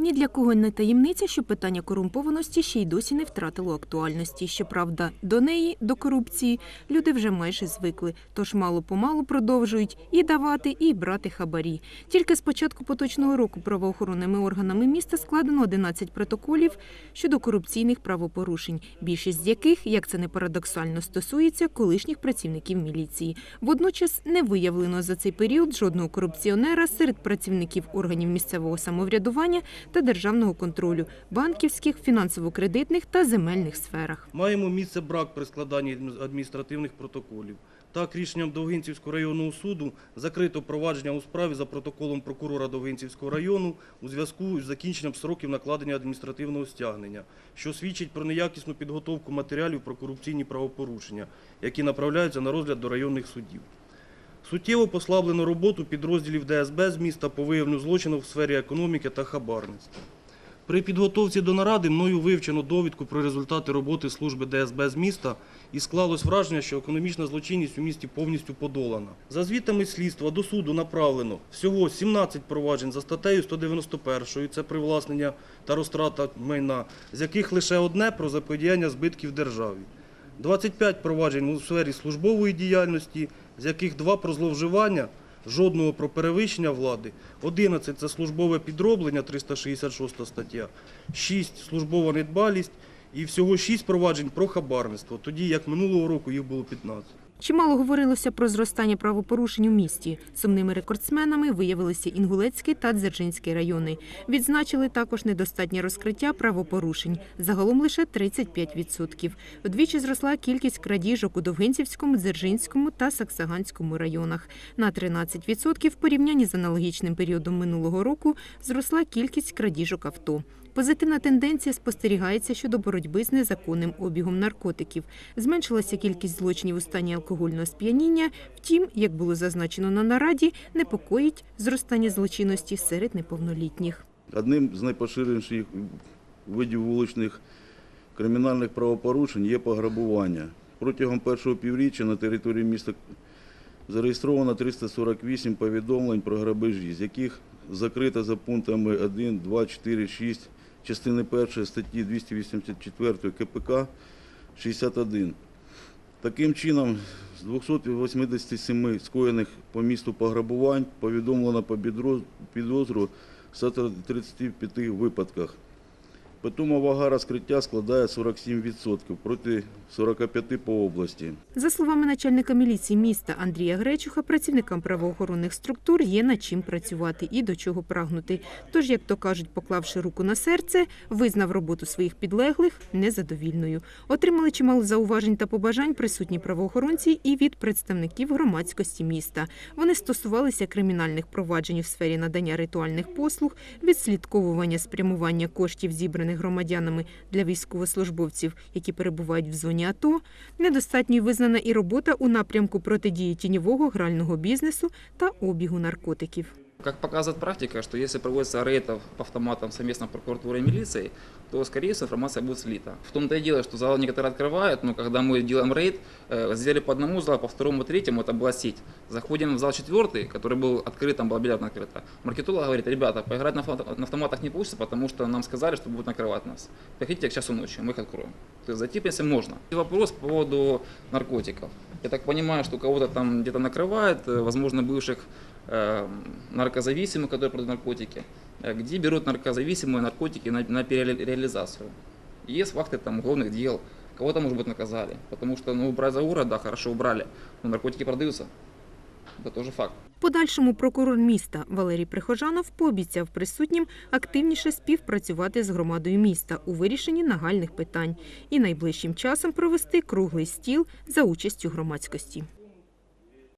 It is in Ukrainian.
Ні для кого не таємниця, що питання корумпованості ще й досі не втратило актуальності. Щоправда, до неї, до корупції, люди вже майже звикли, тож мало-помалу продовжують і давати, і брати хабарі. Тільки з початку поточного року правоохоронними органами міста складено 11 протоколів щодо корупційних правопорушень, більшість з яких, як це не парадоксально, стосується колишніх працівників міліції. Водночас не виявлено за цей період жодного корупціонера серед працівників органів місцевого самоврядування та державного контролю, банківських, фінансово-кредитних та земельних сферах. Маємо місце брак при складанні адміністративних протоколів. Так, рішенням Довгинцівського районного суду закрито провадження у справі за протоколом прокурора Довгинцівського району у зв'язку з закінченням сроків накладення адміністративного стягнення, що свідчить про неякісну підготовку матеріалів про корупційні правопорушення, які направляються на розгляд до районних судів. Суттєво послаблено роботу підрозділів ДСБ з міста по виявленню злочинів в сфері економіки та хабарництва. При підготовці до наради мною вивчено довідку про результати роботи служби ДСБ з міста і склалось враження, що економічна злочинність у місті повністю подолана. За звітами слідства до суду направлено всього 17 проваджень за статтею 191, це привласнення та розтрата майна, з яких лише одне про заподіяння збитків державі. 25 проваджень у сфері службової діяльності, з яких два про зловживання, жодного про перевищення влади, 11 – це службове підроблення, 366 стаття, 6 – службова недбалість і всього 6 проваджень про хабарництво, тоді як минулого року їх було 15. Чимало говорилося про зростання правопорушень у місті. Сумними рекордсменами виявилися Інгулецький та Дзержинський райони. Відзначили також недостатнє розкриття правопорушень. Загалом лише 35%. Вдвічі зросла кількість крадіжок у Довгинцівському, Дзержинському та Саксаганському районах. На 13% в порівнянні з аналогічним періодом минулого року зросла кількість крадіжок авто. Позитивна тенденція спостерігається щодо боротьби з незаконним обігом наркотиків. Зменшилася кількість злочинів у стані алкогольного сп'яніння. Втім, як було зазначено на нараді, непокоїть зростання злочинності серед неповнолітніх. Одним з найпоширеніших видів вуличних кримінальних правопорушень є пограбування. Протягом першого півріччя на території міста зареєстровано 348 повідомлень про грабежі, з яких закрито за пунктами 1, 2, 4, 6 частини 1 статті 284 КПК 61. Таким чином, з 287 скоєних по місту пограбувань повідомлено по підозру в 135 випадках. Питома вага розкриття складає 47% проти 45% по області. За словами начальника міліції міста Андрія Гречуха, працівникам правоохоронних структур є над чим працювати і до чого прагнути. Тож, як то кажуть, поклавши руку на серце, визнав роботу своїх підлеглих незадовільною. Отримали чимало зауважень та побажань присутні правоохоронці і від представників громадськості міста. Вони стосувалися кримінальних проваджень у сфері надання ритуальних послуг, відслідковування спрямування коштів, зібраних громадянами для військовослужбовців, які перебувають в зоні АТО, недостатньою визнана і робота у напрямку протидії тіньового грального бізнесу та обігу наркотиків. Как показывает практика, что если проводится рейд по автоматам совместно прокуратурой и милицией, то, скорее всего, информация будет слита. В том-то и дело, что залы некоторые открывают, но когда мы делаем рейд, э, сделали по одному залу, по второму, третьему, это была сеть. Заходим в зал четвертый, который был открыт, там была билетная открыта. Маркетолог говорит, ребята, поиграть на, автоматах не получится, потому что нам сказали, что будут накрывать нас. Приходите к часу ночи, мы их откроем. То есть зайти, в принципе, можно. И вопрос по поводу наркотиков. Я так понимаю, что кого-то там где-то накрывает, э, возможно, бывших наркозависимых, которые продают наркотики, э, где берут наркозависимые наркотики на, на перереализацию. Есть факты там уголовных дел, кого-то, может быть, наказали, потому что, ну, убрать за город, да, хорошо убрали, но наркотики продаются. Это тоже факт. В Подальшому прокурор міста Валерій Прихожанов пообіцяв присутнім активніше співпрацювати з громадою міста у вирішенні нагальних питань і найближчим часом провести круглий стіл за участю громадськості.